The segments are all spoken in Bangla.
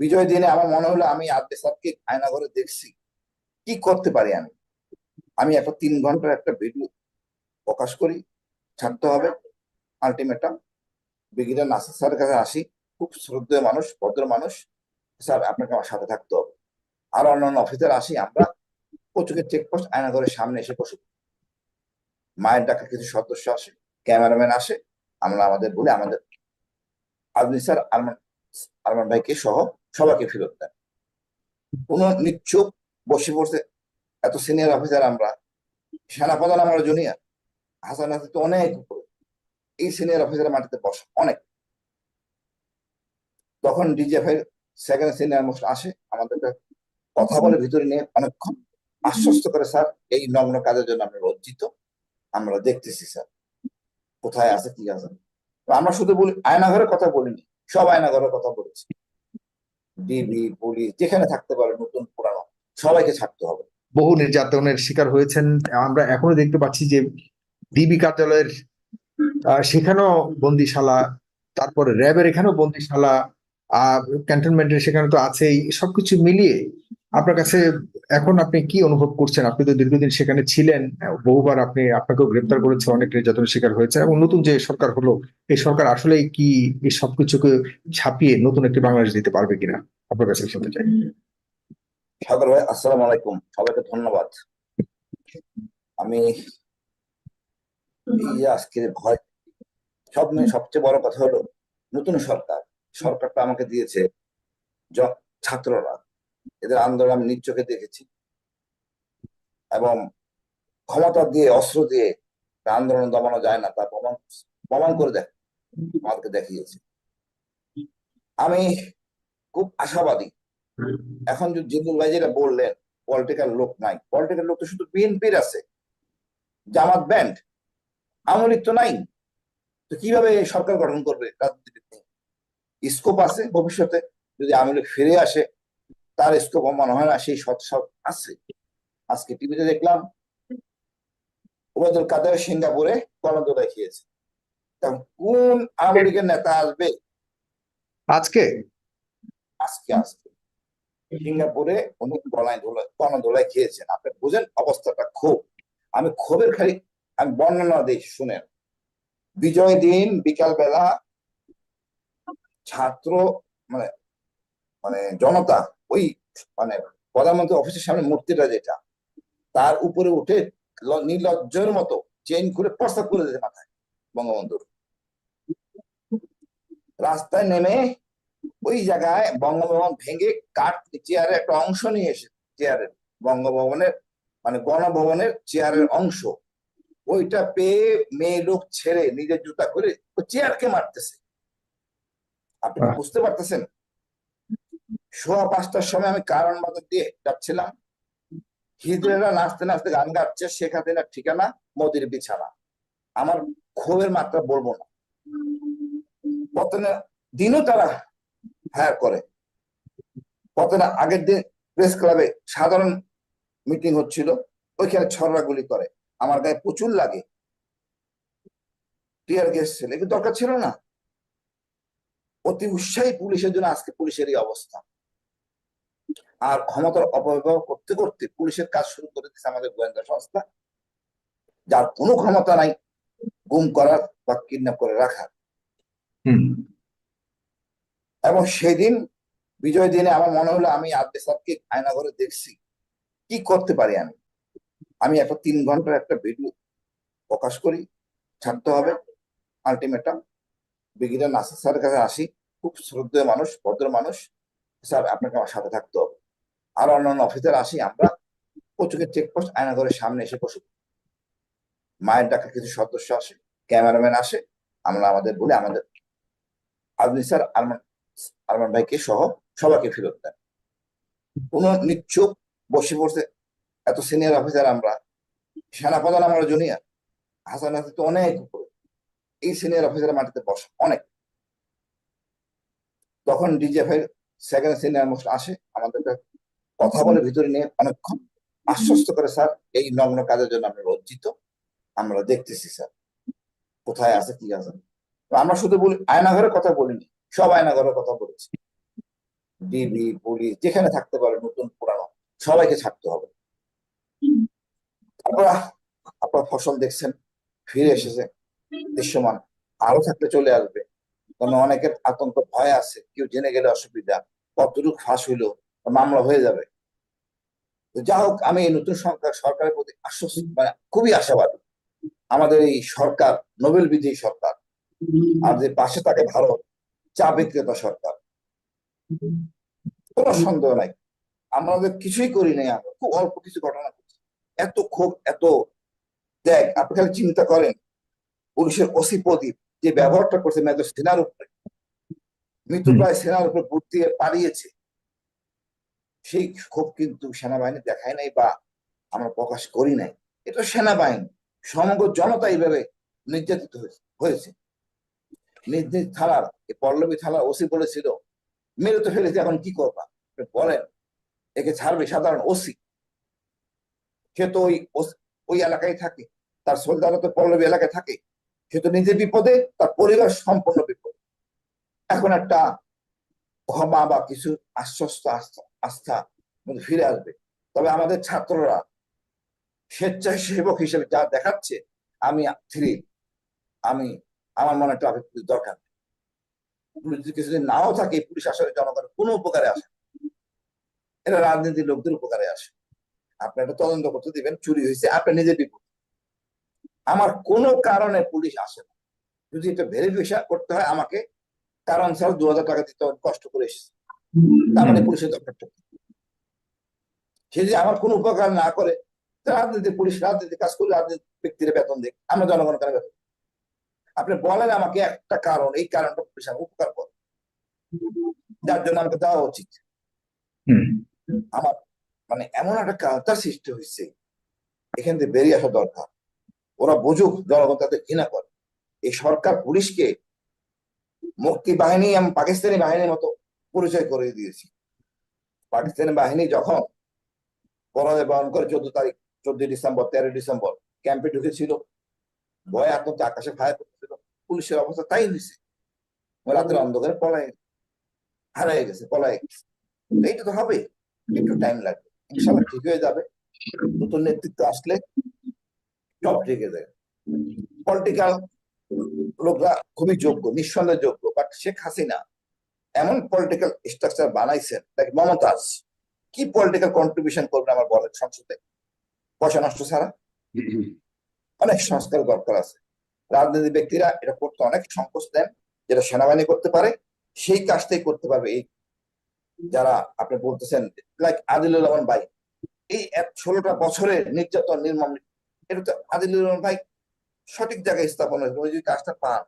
বিজয় দিনে আমার মনে হলো আমি আব্দে স্যারকে আয়না ঘরে দেখছি। কি করতে পারি আমি? আমি একটা তিন ঘণ্টার একটা ভিডিও প্রকাশ করি, ছাড়তে হবে। আলটিমেটাম ব্রিগেডিয়ার নাসির স্যারের কাছে আসি। খুব শ্রদ্ধেয় মানুষ, ভদ্র মানুষ। স্যার, আপনাকে আমার সাথে থাকতে হবে। আর অন্যান্য অফিসার আসি আমরা। কচুকের চেকপোস্ট আয়নাঘরের সামনে এসে বসে। মায়ের ডাকা কিছু সদস্য আসে ক্যামেরাম্যান আসে। আমরা আমাদের বলে আমাদের। আজমি স্যার আরমান আরমান ভাইকে সহ সবাইকে ফেরত দেন কোন নিচ্ছুক বসে পড়ছে, এত সিনিয়র অফিসার আমরা সেনাপ্রধান আমরা জুনিয়র হাসান হাসান তো অনেক উপরে। এই সিনিয়র অফিসার মাটিতে বসে, অনেক। তখন ডিজিএফআই সেকেন্ড সিনিয়র মোস্ট আসে আমাদেরকে কথা বলে ভিতরে নিয়ে অনেকক্ষণ আশ্বস্ত করে, স্যার, এই নগ্ন কাজের জন্য আমরা লজ্জিত? আমরা দেখতেছি, স্যার। কোথায় আছে, কি আছে? আমরা শুধু বলি, আয়নাঘরের কথা বলিনি, সব আয়নাঘরের কথা বলেছি। ডিবি, পুলিশ, যেখানে থাকতে পারে নতুন পুরানো, সবাইকে ছাড়তে হবে। বহু নির্যাতনের শিকার হয়েছেন। আমরা এখনও দেখতে পাচ্ছি যে ডিবি কার্যালয়ের সেখানেও বন্দিশালা, তারপরে র্যাবের এখানেও বন্দিশালা ক্যান্টনমেন্টের সেখানে তো আছেই। সবকিছু মিলিয়ে আপনার কাছে এখন আপনি কি অনুভব করছেন? আপনি তো দীর্ঘদিন সেখানে ছিলেন, বহুবার আপনি আপনাকেও গ্রেপ্তার করেছে, অনেক নির্যাতনের শিকার হয়েছে এবং নতুন যে সরকার হলো, এই সরকার আসলে কি এই সবকিছুকে ছাপিয়ে নতুন একটি বাংলাদেশ দিতে পারবে কিনা? আপনার কাছে শুনতে চাই? সাগর ভাই, আসসালামু আলাইকুম। সবাইকে ধন্যবাদ। আমি এই ভয়, সব নিয়ে সবচেয়ে বড় কথা হলো, নতুন সরকার, সরকারটা আমাকে দিয়েছে ছাত্ররা। এদের আন্দোলন আমি নিজ চোখে দেখেছি। এবং ক্ষমতা দিয়ে, অস্ত্র দিয়ে আন্দোলন দমানো যায় না, তা প্রমাণ প্রমাণ করে দেখ আমাদেরকে দেখিয়েছে। আমি খুব আশাবাদী। এখন যে জিন্দুল ভাই যেটা বললেন পলিটিক্যাল লোক নাই। পলিটিক্যাল লোক তো শুধু বিএনপির আছে। জামাত ব্যান্ড আওয়ামী তো নাই। তো কীভাবে সরকার গঠন করবে রাজনীতিবিদ নেই স্কোপ আছে ভবিষ্যতে। যদি আওয়ামী ফিরে আসে তার স্কোপ মনে হয় না সেই সৎসাহ আছে। আজকে টিভিতে দেখলাম ওবায়দুল কাদের সিঙ্গাপুরে গণদোলা খেয়েছে তখন কোন আওয়ামী লীগের নেতা আসবে? আজকে? আজকে আজকে। সিঙ্গাপুরে উনি গলায় গণদোলায় খেয়েছেন আপনি বুঝেন অবস্থাটা ক্ষোভ আমি ক্ষোভের খালি আমি বর্ণনা দিই শুনেন। বিজয় দিন বিকাল বেলা ছাত্র মানে মানে জনতা ওই মানে প্রধানমন্ত্রী অফিসের সামনে মূর্তিটা যেটা তার উপরে উঠে নির্লজ্জের মতো চেন করে প্রস্তাব করে দিতে মাথায় বঙ্গবন্ধুর। রাস্তায় নেমে ওই জায়গায় বঙ্গভবন ভেঙে কাঠ চেয়ারের একটা অংশ নিয়ে এসে চেয়ারের বঙ্গভবনের মানে গণভবনের চেয়ারের অংশ। ওইটা পেয়ে মেয়ে লোক ছেড়ে নিজের জুতা করে চেয়ারকে মারতেছে। আপনি বুঝতে পারতেছেন? সোয়া পাঁচটার সময় আমি কারণ বাজার দিয়ে যাচ্ছিলাম। হিজড়েরা নাচতে নাচতে গান গাচ্ছে হাসিনার ঠিকানা মোদির বিছানা। আমার ক্ষোভের মাত্রা বলব না। পতনের দিনও তারা হায়ার করে। পতনের আগের দিন প্রেস ক্লাবে সাধারণ মিটিং হচ্ছিল, ওইখানে ছড়রা গুলি করে। আমার গায়ে প্রচুর লাগে। টিয়ার গ্যাস ছিল দরকার ছিল না। অতি উৎসাহী পুলিশের জন্য আজকে পুলিশের এই অবস্থা। আর ক্ষমতার অপব্যবহার করতে করতে পুলিশের কাজ শুরু করে দিচ্ছে আমাদের গোয়েন্দা সংস্থা যার কোনো ক্ষমতা নাই গুম করার বা কিডন্যাপ করে রাখার। এবং সেদিন বিজয় দিনে আমার মনে হলো আমি আব্দে স্যারকে আয়নাঘরে দেখছি কি করতে পারি আমি? আমি একটা তিন ঘণ্টার একটা ভিডিও প্রকাশ করি ছাড়তে হবে আলটিমেটাম ব্রিগেডিয়ার নাসির স্যারের কাছে আসি খুব শ্রদ্ধেয় মানুষ ভদ্র মানুষ। স্যার আপনাকে আমার সাথে থাকতে হবে। আর অন্যান্য অফিসার আসি আমরা কচুকের চেকপোস্ট আয়নাঘরের সামনে এসে বসে। মায়ের ডাকা কিছু সদস্য আসে ক্যামেরাম্যান আসে, আমরা আমাদের বলে, আমাদের আজমি স্যার আরমান আরমান ভাইকে সহ সবাইকে ফেরত দেন। কোন নিচ্ছুক বসে পড়ছে, এত সিনিয়র অফিসার আমরা। সেনাপ্রধান আমরা জুনিয়র হাসান হাসান তো অনেক উপরে। এই সিনিয়র অফিসার মাটিতে বসে, অনেক। তখন ডিজিএফআই সেকেন্ড সিনিয়র মোস্ট আসে আমাদেরকে কথা বলে ভিতরে নিয়ে অনেকক্ষণ আশ্বস্ত করে, স্যার, এই নগ্ন কাজের জন্য আমরা লজ্জিত। আমরা দেখতেছি, স্যার। কোথায় আছে, কি আছে? আমরা শুধু বলি, আয়নাঘরের কথা বলিনি, সব আয়নাঘরের কথা বলেছি। ডিবি, পুলিশ, যেখানে থাকতে পারে নতুন, পুরানো, সবাইকে ছাড়তে হবে। তারপর আপনার ফসল দেখছেন, ফিরে এসেছে, দৃশ্যমান আরও থাকলে চলে আসবে। কারণ অনেকের আতঙ্ক, ভয় আছে, কেউ জেনে গেলে অসুবিধা, কতটুকু ফাঁস হইল মামলা হয়ে যাবে। যা হোক আমি এই নতুন সরকার সরকারের প্রতি আশ্বস্ত মানে খুবই আশাবাদী। আমাদের এই সরকার নোবেল বিজয়ী সরকার আর যে পাশে থাকে ভারত চা বিক্রেতা সরকার। কোনো সন্দেহ নাই। আমাদের কিছুই করি নাই আমরা খুব অল্প কিছু ঘটনা করছি এত ক্ষোভ এত দেখ আপনি খালি চিন্তা করেন পুলিশের ওসি প্রদীপ যে ব্যবহারটা করছে মেজর সেনার উপরে মৃত্যু প্রায় সেনার উপরে বুট দিয়ে পালিয়েছে। সেই ক্ষোভ কিন্তু সেনাবাহিনী দেখায় নাই বা আমরা প্রকাশ করি নাই। এটা সেনাবাহিনী, সমগ্র জনতা এইভাবে নির্যাতিত হয়েছে। নিজ নিজ থানার পল্লবী থানার ওসি বলেছিল, মেরে তো ফেলেছে, এখন কি করবা? বলেন, একে ছাড়বে সাধারণ ওসি। সে তো ওই ওই এলাকায় থাকে, তার সোলদারা তো পল্লবী এলাকায় থাকে। সে তো নিজে বিপদে, তার পরিবার সম্পূর্ণ বিপদে। এখন একটা ক্ষমা বা কিছু আশ্বস্ত আস্থা আস্থা ফিরে আসবে। তবে আমাদের ছাত্ররা স্বেচ্ছাসেবক হিসেবে যা দেখাচ্ছে, আমি থ্রি আমি, আমার মনে একটা পুলিশ দরকার। পুলিশ যদি কিছুদিন নাও থাকে, পুলিশ আসলে জনগণের কোনো উপকারে আসে। এরা রাজনীতির লোকদের উপকারে আসে। আপনি একটা তদন্ত করতে দিবেন, চুরি হয়েছে, আপনি নিজে বিপদ। আমার কোনো কারণে পুলিশ আসে না। যদি এটা ভেরিফিকেশন করতে হয়, আমাকে কারণ ছাড়া দু হাজার টাকা দিতে কষ্ট করে এসেছে। তার মানে পুলিশের দরকারটা সে যদি আমার কোনো উপকার না করে রাজনীতি পুলিশ রাজনীতি কাজ করে রাজনীতি ব্যক্তির বেতন দিক আমরা জনগণ কাছে বেতন আপনি বলেন আমাকে একটা কারণ এই কারণটা পুলিশ আমার উপকার করে। যার জন্য আমাকে দেওয়া উচিত। আমার মানে এমন একটা কালচার সৃষ্টি হয়েছে এখান থেকে বেরিয়ে আসা দরকার। ওরা বুঝুক জনগণ তাদের ঘৃণা করে। এই সরকার পুলিশকে মুক্তি বাহিনী এবং পাকিস্তানি বাহিনীর মতো পরিচয় করে দিয়েছি। পাকিস্তানি বাহিনী যখন পরাজয় বরণ করে চোদ্দ তারিখ চোদ্দই ডিসেম্বর তেরোই ডিসেম্বর ক্যাম্পে ঢুকেছিল, ভয় আতঙ্কে আকাশে ফায়ার করছিল, পুলিশের অবস্থা তাই হয়েছে। রাতের অন্ধকারে পলাই হারাই গেছে, পলাই গেছে। এইটা তো হবে, একটু টাইম লাগবে। ইনশাল্লাহ ঠিক হয়ে যাবে। নতুন নেতৃত্ব আসলে সব ঠিক হয়ে যাবে। পলিটিক্যাল লোকরা খুবই যোগ্য, নিঃসন্দেহে যোগ্য বাট শেখ হাসিনা এমন পলিটিক্যাল স্ট্রাকচার বানাইছেন লাইক মমতাজ, কি পলিটিক্যাল কন্ট্রিবিউশন করবেন আমার বলেন সংসদে? পয়সা নষ্ট ছাড়া? অনেক সংস্কার দরকার আছে। রাজনীতি ব্যক্তিরা এটা করতে অনেক সংকোচ দেন, যেটা সেনাবাহিনী করতে পারে, সেই কাজটাই করতে পারবে। এই যারা আপনি বলতেছেন লাইক আদিলুর রহমান ভাই, এই এক ষোলোটা বছরের নির্যাতন, নির্মম, এটা তো আদিলুর রহমান ভাই সঠিক জায়গায় স্থাপন হয়েছে যদি কাজটা পান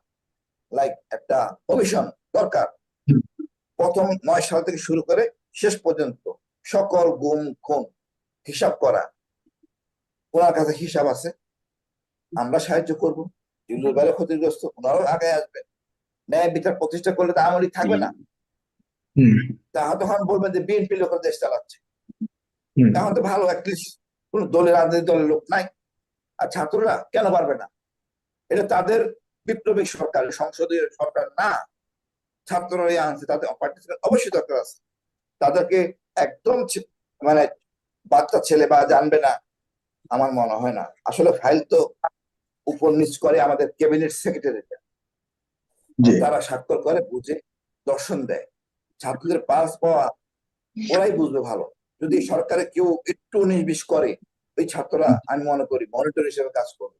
লাইক একটা কমিশন দরকার। প্রথম নয় সাল থেকে শুরু করে শেষ পর্যন্ত সকল গুম খুন হিসাব করা ওনার কাছে হিসাব আছে। আমরা সাহায্য করব। যেগুলো বেলা ক্ষতিগ্রস্ত ওনারাও আগে আসবেন। ন্যায় বিচার প্রতিষ্ঠা করলে তো আমলি থাকবে না। তা তখন বলবেন যে বিএনপি লোক দেশ চালাচ্ছে। তখন তো ভালো অ্যাটলিস্ট কোন দলের রাজনৈতিক দলের লোক নাই। আর ছাত্ররা কেন পারবে না? এটা তাদের বিপ্লবী সরকার সংসদীয় সরকার না। ছাত্ররাই আনছে তাদের পার্টিসিপেট অবশ্যই দরকার আছে। তাদেরকে একদম মানে বাচ্চা ছেলে বা জানবে না আমার মনে হয় না। আসলে ফাইল তো উপর নিচ করে আমাদের ক্যাবিনেট সেক্রেটারি জি। তারা স্বাক্ষর করে বুঝে দর্শন দেয়। ছাত্রদের পাস পাওয়া ওরাই বুঝবে ভালো। যদি সরকারে কেউ একটু উনিশ বিশ করে ওই ছাত্ররা আমি মনে করি মনিটর হিসেবে কাজ করবে।